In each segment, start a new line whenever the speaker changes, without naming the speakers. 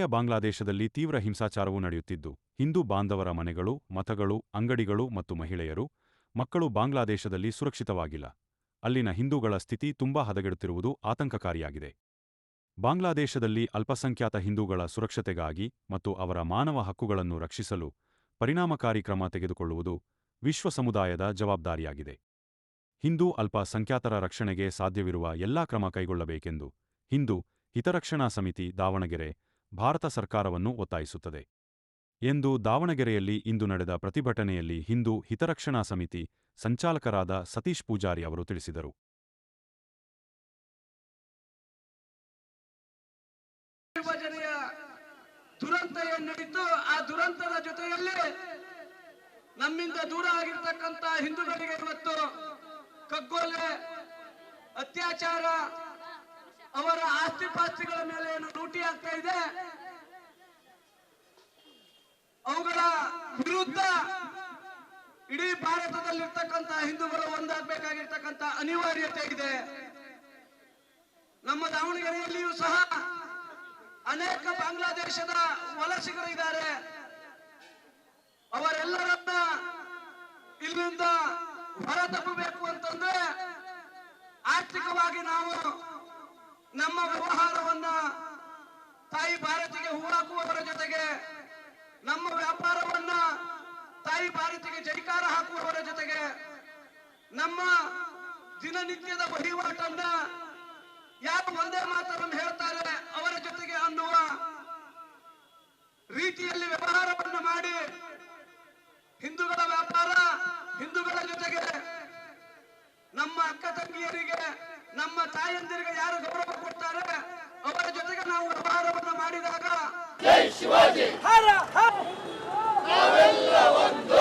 ನೆರೆಯ ಬಾಂಗ್ಲಾದೇಶದಲ್ಲಿ ತೀವ್ರ ಹಿಂಸಾಚಾರವು ನಡೆಯುತ್ತಿದ್ದು, ಹಿಂದೂ ಬಾಂಧವರ ಮನೆಗಳು, ಮತಗಳು, ಅಂಗಡಿಗಳು ಮತ್ತು ಮಹಿಳೆಯರು, ಮಕ್ಕಳು ಬಾಂಗ್ಲಾದೇಶದಲ್ಲಿ ಸುರಕ್ಷಿತವಾಗಿಲ್ಲ. ಅಲ್ಲಿನ ಹಿಂದೂಗಳ ಸ್ಥಿತಿ ತುಂಬಾ ಹದಗೆಡುತ್ತಿರುವುದು ಆತಂಕಕಾರಿಯಾಗಿದೆ. ಬಾಂಗ್ಲಾದೇಶದಲ್ಲಿ ಅಲ್ಪಸಂಖ್ಯಾತ ಹಿಂದೂಗಳ ಸುರಕ್ಷತೆಗಾಗಿ ಮತ್ತು ಅವರ ಮಾನವ ಹಕ್ಕುಗಳನ್ನು ರಕ್ಷಿಸಲು ಪರಿಣಾಮಕಾರಿ ಕ್ರಮ ತೆಗೆದುಕೊಳ್ಳುವುದು ವಿಶ್ವ ಸಮುದಾಯದ ಜವಾಬ್ದಾರಿಯಾಗಿದೆ. ಹಿಂದೂ ಅಲ್ಪಸಂಖ್ಯಾತರ ರಕ್ಷಣೆಗೆ ಸಾಧ್ಯವಿರುವ ಎಲ್ಲಾ ಕ್ರಮ ಕೈಗೊಳ್ಳಬೇಕೆಂದು ಹಿಂದೂ ಹಿತರಕ್ಷಣಾ ಸಮಿತಿ ದಾವಣಗೆರೆ ಭಾರತ ಸರ್ಕಾರವನ್ನು ಒತ್ತಾಯಿಸುತ್ತದೆ ಎಂದು ದಾವಣಗೆರೆಯಲ್ಲಿ ಇಂದು ನಡೆದ ಪ್ರತಿಭಟನೆಯಲ್ಲಿ ಹಿಂದೂ ಹಿತರಕ್ಷಣಾ ಸಮಿತಿ ಸಂಚಾಲಕರಾದ ಸತೀಶ್ ಪೂಜಾರಿ ಅವರು ತಿಳಿಸಿದರು.
ದುರಂತ ಏನ್ ಆ ದುರಂತದ ಜೊತೆಯಲ್ಲಿ ನಮ್ಮಿಂದ ದೂರ ಆಗಿರ್ತಕ್ಕಂತ ಹಿಂದೂಗಳಿಗೆ ಇವತ್ತು ಕಗ್ಗೋಲೆ, ಅತ್ಯಾಚಾರ ಅವರ ಆಸ್ತಿ ಪಾಸ್ತಿಗಳ ಮೇಲೆ ಏನು ಲೂಟಿ ಆಗ್ತಾ ಇದೆ? ಅವುಗಳ ವಿರುದ್ಧ ಇಡೀ ಭಾರತದಲ್ಲಿರ್ತಕ್ಕಂಥ ಹಿಂದೂಗಳು ಒಂದಾಗಬೇಕಾಗಿರ್ತಕ್ಕಂಥ ಅನಿವಾರ್ಯತೆ ಇದೆ. ನಮ್ಮ ದಾವಣಗೆರೆಯಲ್ಲಿಯೂ ಸಹ ಅನೇಕ ಬಾಂಗ್ಲಾದೇಶದ ವಲಸಿಗರಿದ್ದಾರೆ ಅವರೆಲ್ಲರನ್ನ ಇಲ್ಲಿಂದ ಹೊರತಪ್ಪಬೇಕು ಅಂತಂದ್ರೆ ಆರ್ಥಿಕವಾಗಿ ನಾವು ನಮ್ಮ ವ್ಯವಹಾರವನ್ನ ತಾಯಿ ಭಾರತಿಗೆ ಹೂವಾಕುವವರ ಜೊತೆಗೆ, ನಮ್ಮ ವ್ಯಾಪಾರವನ್ನ ತಾಯಿ ಭಾರತಿಗೆ ಜೈಕಾರ ಹಾಕುವವರ ಜೊತೆಗೆ, ನಮ್ಮ ದಿನನಿತ್ಯದ ವಹಿವಾಟನ್ನ ಯಾರು ಒಂದೇ ಮಾತನ್ನು ಹೇಳ್ತಾರೆ ಅವರ ಜೊತೆಗೆ ಅನ್ನುವ ರೀತಿಯಲ್ಲಿ ವ್ಯವಹಾರವನ್ನು ಮಾಡಿ ಹಿಂದೂಗಳ ವ್ಯಾಪಾರ ಹಿಂದೂಗಳ ಜೊತೆಗೆ ನಮ್ಮ ಅಕ್ಕ ತಂಗಿಯರಿಗೆ ನಮ್ಮ ತಾಯಂದಿರಿಗೆ ಯಾರು ಗೌರವ ಕೊಡ್ತಾರೆ ಅವರ ಜೊತೆಗೆ ನಾವು ವ್ಯವಹಾರವನ್ನು ಮಾಡಿದಾಗ
ಶಿವಾಜಿ. ನಾವೆಲ್ಲ ಒಂದು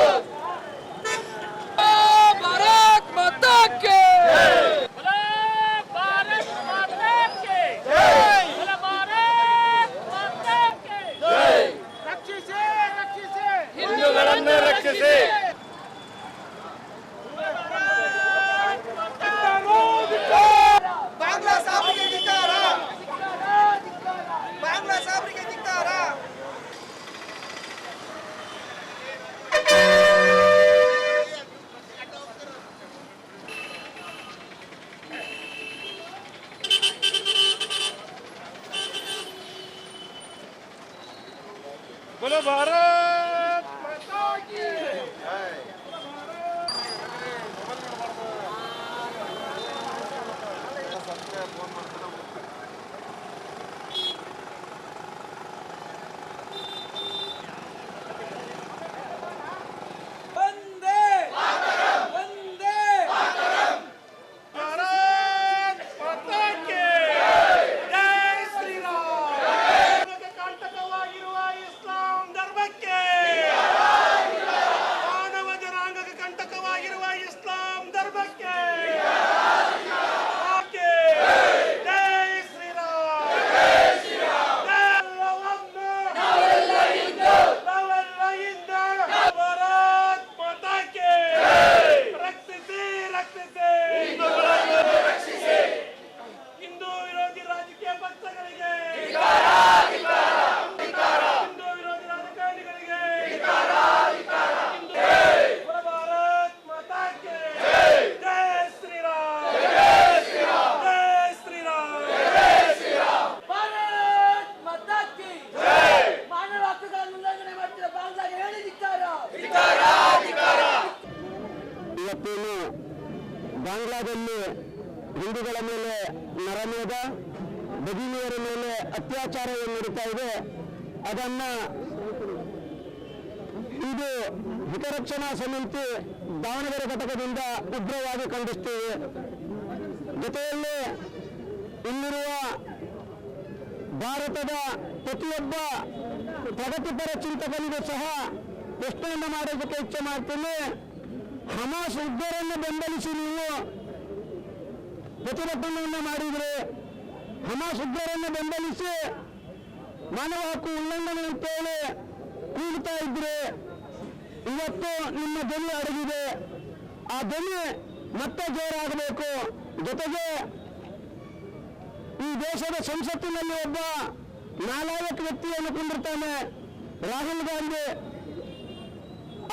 भारत ವಿರೋಧಿ ಶ್ರೀರಾಮ್. ಶ್ರೀರಾಮ್.
ಮಾನವ
ಬಾಂಗ್ಲಾದಲ್ಲಿ ಹಿಂದೂಗಳ ಮೇಲೆ ನರಮೇಧ ಭಗಿನಿಯರ ಮೇಲೆ ಅತ್ಯಾಚಾರ ಏನು ನಡೀತಾ ಇದೆ. ಅದನ್ನ ಇದು ಹಿತರಕ್ಷಣಾ ಸಮಿತಿ ದಾವಣಗೆರೆ ಘಟಕದಿಂದ ಉಗ್ರವಾಗಿ ಖಂಡಿಸ್ತೇವೆ. ಜೊತೆಯಲ್ಲಿ ಇಲ್ಲಿರುವ ಭಾರತದ ಪ್ರತಿಯೊಬ್ಬ ಪ್ರಗತಿಪರ ಚಿಂತಕನಿಗೂ ಸಹ ಪ್ರಶ್ನೆಯನ್ನು ಮಾಡೋದಕ್ಕೆ ಇಚ್ಛೆ ಮಾಡ್ತೀನಿ. ಹಮಾಸ್ ಉಗ್ರರನ್ನು ಬೆಂಬಲಿಸಿ ನೀವು ಪ್ರತಿಭಟನೆಯನ್ನು ಮಾಡಿದ್ರೆ ಹಮಾಸ್ ಉಗ್ರರನ್ನು ಬೆಂಬಲಿಸಿ ಮಾನವ ಹಕ್ಕು ಉಲ್ಲಂಘನೆ ಅಂತೇಳಿ ಕೂಗ್ತಾ ಇದ್ರೆ ಇವತ್ತು ನಿಮ್ಮ ಧ್ವನಿ ಅಡಗಿದೆ ಆ ಧ್ವನಿ ಮತ್ತೆ ಜೋರಾಗಬೇಕು. ಜೊತೆಗೆ ಈ ದೇಶದ ಸಂಸತ್ತಿನಲ್ಲಿ ಒಬ್ಬ ನಾಲಾಯಕ ವ್ಯಕ್ತಿಯನ್ನು ಕೊಂಡಿರ್ತಾನೆ ರಾಹುಲ್ ಗಾಂಧಿ.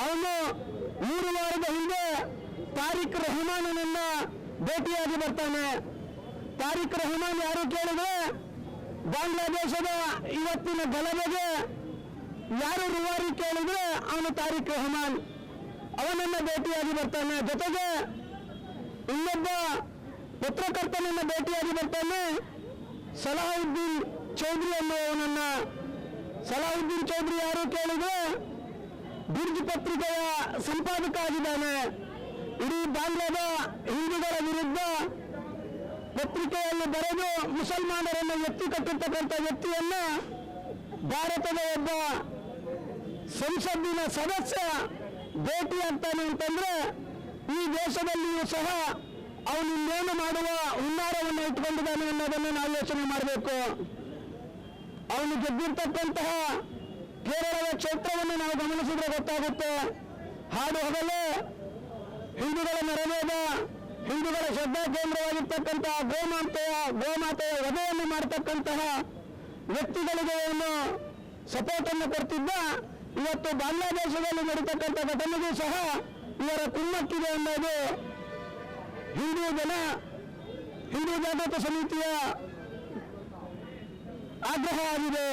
ಅವನು ಮೂರು ವಾರದ ಹಿಂದೆ ತಾರಿಕ್ ರಹಮಾನನನ್ನ ಭೇಟಿಯಾಗಿ ಬರ್ತಾನೆ. ತಾರಿಕ್ ರೆಹಮಾನ್ ಯಾರು ಕೇಳಿದ್ರೆ ಬಾಂಗ್ಲಾದೇಶದ ಇವತ್ತಿನ ಗಲಭೆಗೆ ಯಾರು ರೂವಾರಿ ಕೇಳಿದ್ರೆ ಅವನು ತಾರಿಕ್ ರೆಹಮಾನ್ ಅವನನ್ನ ಭೇಟಿಯಾಗಿ ಬರ್ತಾನೆ. ಜೊತೆಗೆ ಇನ್ನೊಬ್ಬ ಪತ್ರಕರ್ತನನ್ನ ಭೇಟಿಯಾಗಿ ಬರ್ತಾನೆ ಸಲಾಹುದ್ದೀನ್ ಚೌಧರಿ ಅನ್ನುವವನನ್ನ. ಸಲಾಹುದ್ದೀನ್ ಚೌಧರಿ ಯಾರು ಕೇಳಿದ್ರೆ ಬಿರ್ಜ್ ಪತ್ರಿಕೆಯ ಸಂಪಾದಕ ಆಗಿದ್ದಾನೆ. ಇಡೀ ಬಾಂಗ್ಲಾದ ಹಿಂದೂಗಳ ವಿರುದ್ಧ ಪತ್ರಿಕೆಯಲ್ಲಿ ಬರೆದು ಮುಸಲ್ಮಾನರನ್ನು ಎತ್ತಿ ಕಟ್ಟಿರ್ತಕ್ಕಂಥ ವ್ಯಕ್ತಿಯನ್ನ ಭಾರತದ ಒಬ್ಬ ಸಂಸದಿನ ಸದಸ್ಯ ಭೇಟಿ ಅಂತಾನೆ ಅಂತಂದ್ರೆ ಈ ದೇಶದಲ್ಲಿಯೂ ಸಹ ಅವನು ಇನ್ನೇನು ಮಾಡುವ ಹುನ್ನಾರವನ್ನು ಇಟ್ಕೊಂಡಿದ್ದಾನೆ ಅನ್ನೋದನ್ನು ನಾವು ಯೋಚನೆ ಮಾಡಬೇಕು. ಅವನು ಗೆದ್ದಿರ್ತಕ್ಕಂತಹ ಕೇರಳದ ಕ್ಷೇತ್ರವನ್ನು ನಾವು ಗಮನಿಸಿದ್ರೆ ಗೊತ್ತಾಗುತ್ತೆ. ಹಾಡು ಹಗಲೇ ಹಿಂದೂಗಳ ನೆರವೇದ ಹಿಂದೂಗಳ ಶ್ರದ್ಧಾ ಕೇಂದ್ರವಾಗಿರ್ತಕ್ಕಂತಹ ಗೋಮಾತೆಯ ಗೋಮಾತೆಯ ವಧೆಯನ್ನು ಮಾಡತಕ್ಕಂತಹ ವ್ಯಕ್ತಿಗಳಿಗೆ ಏನು ಸಪೋರ್ಟ್ ಅನ್ನು ಕೊಡ್ತಿದ್ದ, ಇವತ್ತು ಬಾಂಗ್ಲಾದೇಶದಲ್ಲಿ ನಡೀತಕ್ಕಂಥ ಘಟನೆಗೂ ಸಹ ಇವರ ಕುಮ್ಮಕ್ಕಿದೆ ಅನ್ನೋದು ಹಿಂದೂ ಜನ, ಹಿಂದೂ ಜಾಗೃತ ಸಮಿತಿಯ ಆಗ್ರಹ ಆಗಿದೆ.